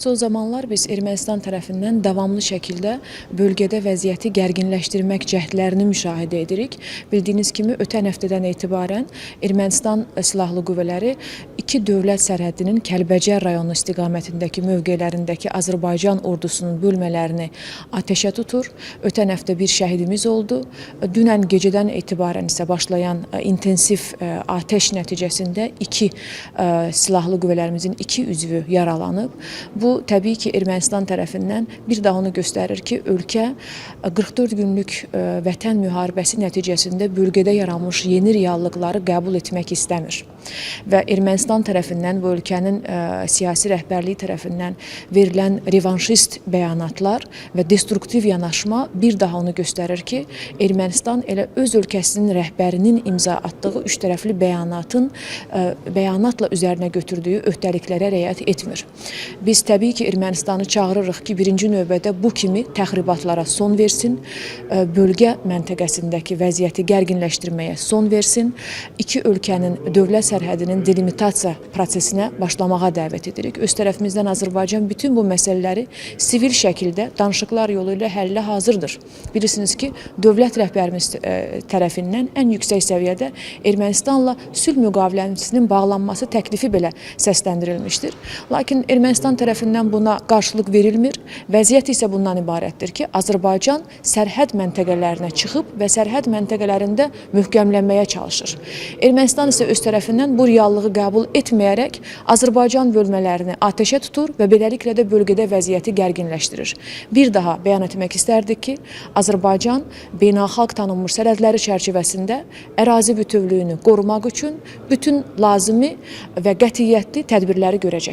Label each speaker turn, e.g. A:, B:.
A: Son zamanlar biz Ermənistan tərəfindən davamlı şəkildə bölgədə vəziyyəti gərginləşdirmək cəhdlərini müşahidə edirik. Bildiyiniz kimi ötən həftədən etibarən Ermənistan silahlı qüvvələri iki dövlət sərhədinin Kəlbəcər rayonu istiqamətindəki mövqelərindəki Azərbaycan ordusunun bölmələrini atəşə tutur. Ötən həftə bir şəhidimiz oldu. Dünən gecədən etibarən isə başlayan e, intensiv e, atəş nəticəsində iki e, silahlı qüvvələrimizin iki üzvü yaralanıb. Bu təbii ki, Ermənistan tərəfindən bir daha onu göstərir ki, ölkə e, 44 günlük e, vətən müharibəsi nəticəsində bölgədə yaranmış yeni reallıqları qəbul etmək istəmir. Və Ermənistan tərəfindən bu ölkənin e, siyasi rəhbərliyi tərəfindən verilən revanşist bəyanatlar və destruktiv yanaşma bir daha onu göstərir ki, Ermənistan elə öz ölkəsinin rəhbərinin imza atdığı üç tərəfli bəyanatın e, bəyanatla üzərinə götürdüyü öhdəliklərə riayət etmir. Biz təbii ki, Ermənistanı çağırırıq ki, birinci növbədə bu kimi təxribatlara son versin, e, bölgə məntəqəsindəki vəziyyəti gərginləşdirməyə son versin, iki ölkənin dövlət sərhədinin delimitasiya prosesinə başlamağa dəvət edirik. Öz tərəfimizdən Azərbaycan bütün bu məsələləri sivil şəkildə danışıqlar yolu ilə həllə hazırdır. Bilirsiniz ki, dövlət rəhbərimiz e, tərəfindən ən yüksək səviyyədə Ermənistanla sülh müqaviləsinin bağlanması təklifi belə səsləndirilmişdir. Lakin Ermənistan tərəfindən buna qarşılıq verilmir. Vəziyyət isə bundan ibarətdir ki, Azərbaycan sərhəd məntəqələrinə çıxıb və sərhəd məntəqələrində möhkəmlənməyə çalışır. Ermənistan isə öz tərəfindən bu reallığı qəbul etməyərək Azərbaycan bölmələrini atəşə tutur və beləliklə də bölgədə vəziyyəti gərginləşdirir. Bir daha bəyan etmək istərdik ki, Azərbaycan beynəlxalq tanınmış sərhədləri çərçivəsində ərazi bütövlüyünü qorumaq üçün bütün lazımi və qətiyyətli tədbirləri görəcəkdir.